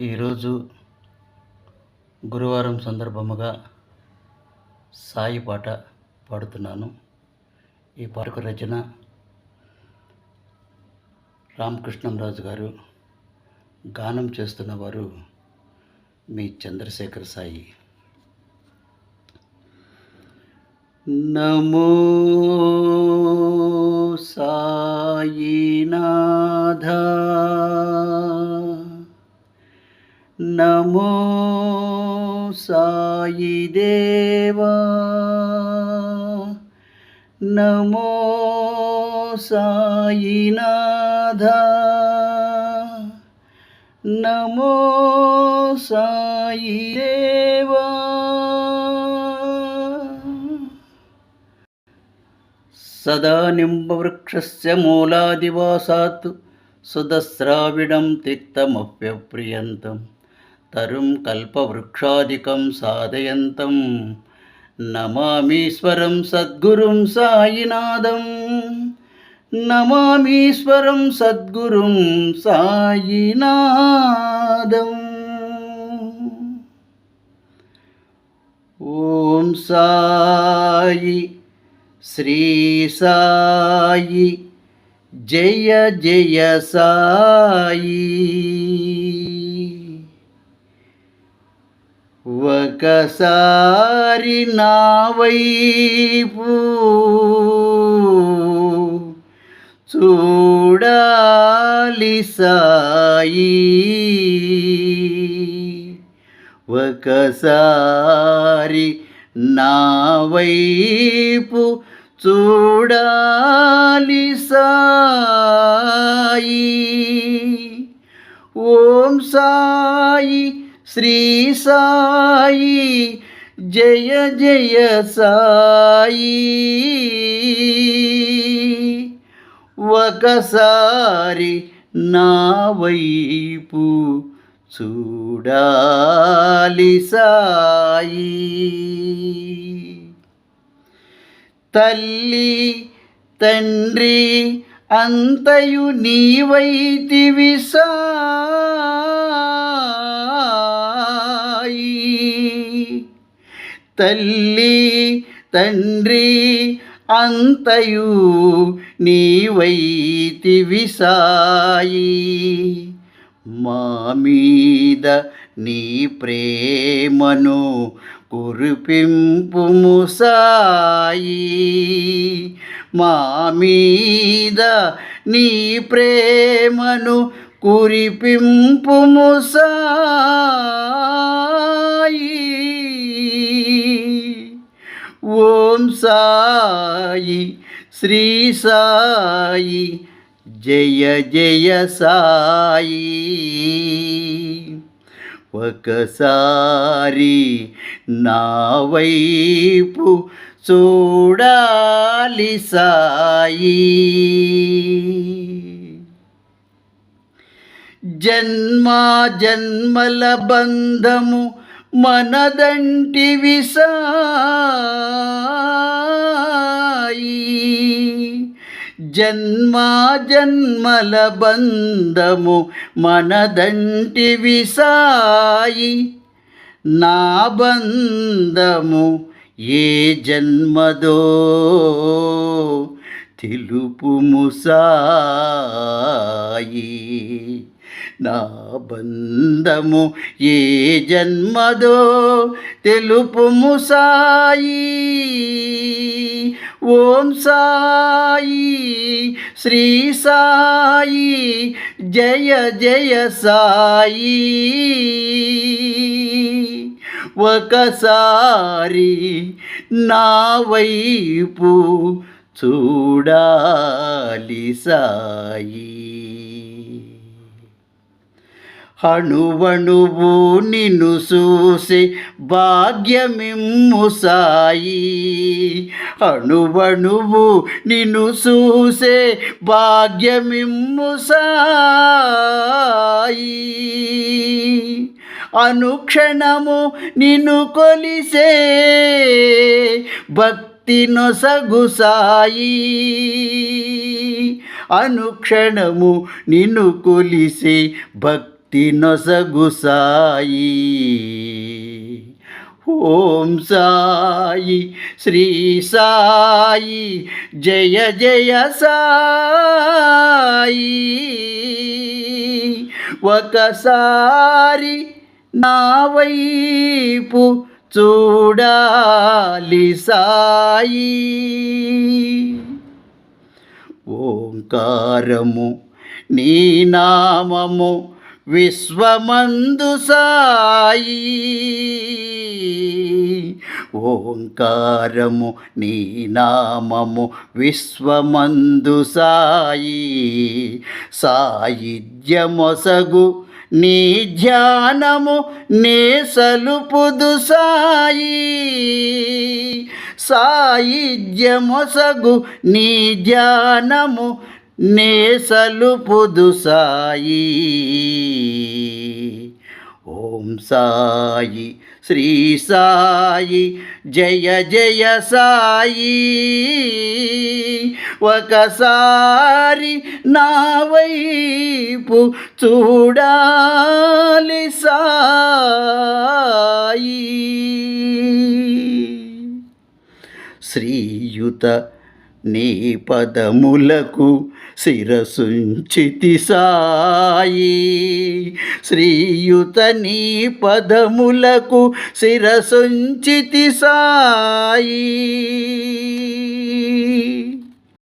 ఈరోజు గురువారం సందర్భముగా సాయి పాట పాడుతున్నాను. ఈ పాటకు రచన రామకృష్ణంరాజు గారు. గానం చేస్తున్న వారు మీ చంద్రశేఖర్ సాయి. నమో సాయినాథ నమో సాయి దేవా నమో సాయినాథ నమో సాయి దేవా సదా నింబవృక్షస్య మూలాదివాసాత్ సుదస్రావిడం తిక్తమప్యప్రియంతం తరుం కల్పవృక్షాదికం సాధయంతం. నమామీశ్వరం సద్గురుం సాయినాథం. నమామీశ్వరం సద్గురుం సాయినాథం. ఓం సాయి శ్రీ సాయి. జయ జయ సాయి. ఒకసారి నా వైపు చూడాలి సాయి. ఒకసారి నా వైపు చూడాలి సాయి. ఓం సాయి శ్రీ సాయి జయ జయ సాయి. ఒకసారి నా వైపు చూడాలి సాయి. తల్లి తండ్రి అంతయు నీవైతివి సాయి. తల్లి తండ్రి అంతయు నీవైతివి సాయి మా మీద నీ ప్రేమను కురిపింపు ముసాయి. మా మీద నీ ప్రేమను కురిపింపు సాయి ఓం సాయి శ్రీ సాయి జయ జయ సాయి. ఒకసారి నా వైపు చూడాలి సాయి. జన్మా జన్మల బంధము మనదంటి విసాయి. జన్మా జన్మల బంధము మనదంటి సాయి నా బంధము ఏ జన్మదో తెలుపుము సాయి. నా బంధము ఏ జన్మదో తెలుపు ముసాయి. ఓం సాయి శ్రీ సాయి జయ జయ సాయి. ఒకసారి నా వైపు చూడాలి సాయి. అణువణువు నిన్ను చూసే భాగ్యమిమ్ము సాయి. అణువణువు నిన్ను చూసే భాగ్యమిమ్ము సాయి. అనుక్షణము నిన్ను కొలిసే భక్తి నొసగు సాయి. అనుక్షణము నిన్ను కొలిసే భక్తి నొసగు సాయి ఓం సాయి శ్రీ సాయి జయ జయ సాయి. ఒకసారి నా వైపు చూడాలి సాయి. ఓంకారము నీ నామము విశ్వమందు సాయి. ఓంకారము నీ నామము విశ్వమందు సాయి. సాయిధ్యమొసగు నీ ధ్యానము నే సలుపుదు సాయి. సాయిధ్యమొసగు నీ ధ్యానము నే సలుపుదు సాయి ఓం సాయి శ్రీ సాయి జయ జయ సాయి. ఒకసారి నా వైపు చూడాలి సాయి. శ్రీయుత నీ పదములకు శిరసుంచితి సాయి శ్రీయుత నీ పదములకు శిరసుంచితి సాయి